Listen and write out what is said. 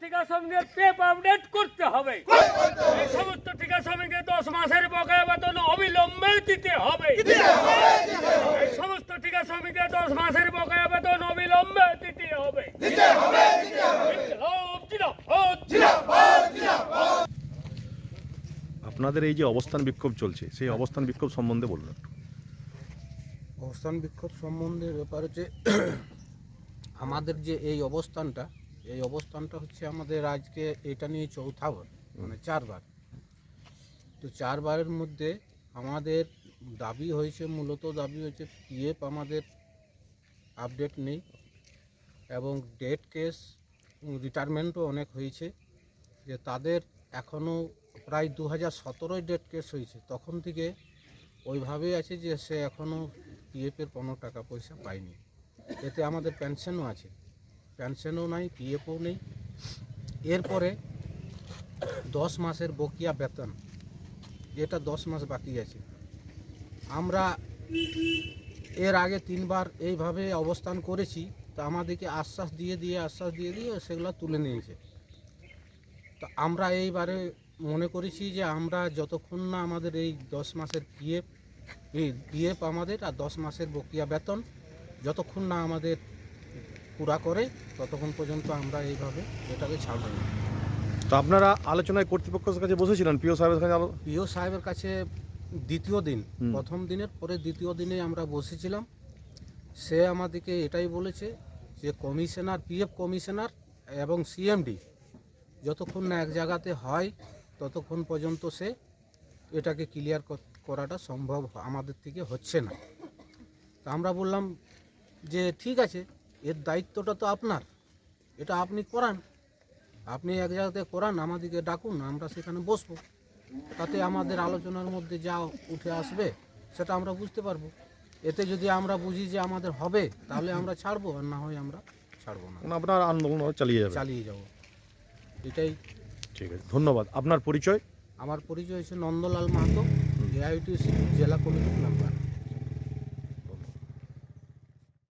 ঠিকা শ্রমিকের Pep update করতে হবে সমস্ত ঠিকা শ্রমিকের দশ মাসের বকেয়া বেতন অবিলম্বে দিতে হবে সমস্ত ঠিকা শ্রমিকের দশ মাসের বকেয়া বেতন অবিলম্বে দিতে হবে জিন্দাবাদ, জিন্দাবাদ। আপনাদের এই যে অবস্থান বিক্ষোভ চলছে সেই অবস্থান বিক্ষোভ সম্বন্ধে বলুন একটু। অবস্থান বিক্ষোভ সম্বন্ধে ব্যাপার হচ্ছে আমাদের যে এই অবস্থানটা এই অবস্থানটা হচ্ছে আমাদের আজকে এটা নিয়ে চৌথাবার মানে চারবার তো চারবারের মধ্যে আমাদের দাবি হয়েছে মূলত দাবি হয়েছে পিএফ আমাদের আপডেট নেই এবং ডেট কেস রিটায়ারমেন্টও অনেক হয়েছে যে তাদের এখনও প্রায় দু হাজার সতেরোয় ডেট কেস হয়েছে। তখন থেকে ওইভাবেই আছে যে সে এখনও পিএফের কোনো টাকা পয়সা পায়নি। এতে আমাদের পেনশনও আছে। পেনশনও নাই পিএফও নেই। এরপরে দশ মাসের বকিয়া বেতন এটা দশ মাস বাকি আছে। আমরা এর আগে তিনবার এইভাবে অবস্থান করেছি, তো আমাদেরকে আশ্বাস দিয়ে দিয়ে, আশ্বাস দিয়ে দিয়ে সেগুলো তুলে নিয়েছে। তো আমরা এইবারে মনে করেছি যে আমরা যতক্ষণ না আমাদের এই দশ মাসের পিএফ এই পিএফ আমাদের আর দশ মাসের বকিয়া বেতন যতক্ষণ না আমাদের পুরা করে ততক্ষণ পর্যন্ত আমরা এইভাবে এটাকে ছাড়ব না। তো আপনারা আলোচনায় কর্তৃপক্ষের কাছে বসেছিলেন প্রিয় সাহেবের কাছে পিও সাহেবের কাছে দ্বিতীয় দিন প্রথম দিনের পরে দ্বিতীয় দিনে আমরা বসেছিলাম। সে আমাদেরকে এটাই বলেছে যে কমিশনার পিএফ কমিশনার এবং সিএমডি যতক্ষণ না এক জায়গাতে হয় ততক্ষণ পর্যন্ত সে এটাকে ক্লিয়ার করাটা সম্ভব আমাদের থেকে হচ্ছে না। তা আমরা বললাম যে ঠিক আছে এর দায়িত্বটা তো আপনার এটা আপনি করান। আপনি এক জায়গাতে করান আমাদেরকে ডাকুন আমরা সেখানে বসবো। তাতে আমাদের আলোচনার মধ্যে যা উঠে আসবে সেটা আমরা বুঝতে পারব। এতে যদি আমরা বুঝি যে আমাদের হবে তাহলে আমরা ছাড়বো আর না হয় আমরা ছাড়বো না। আপনার আন্দোলন চালিয়ে যাবে। চালিয়ে যাব। এটাই ঠিক আছে ধন্যবাদ। আপনার পরিচয়? আমার পরিচয় হচ্ছে নন্দলাল মাহাতো এআইটিউসি জেলা কমিটির মেম্বার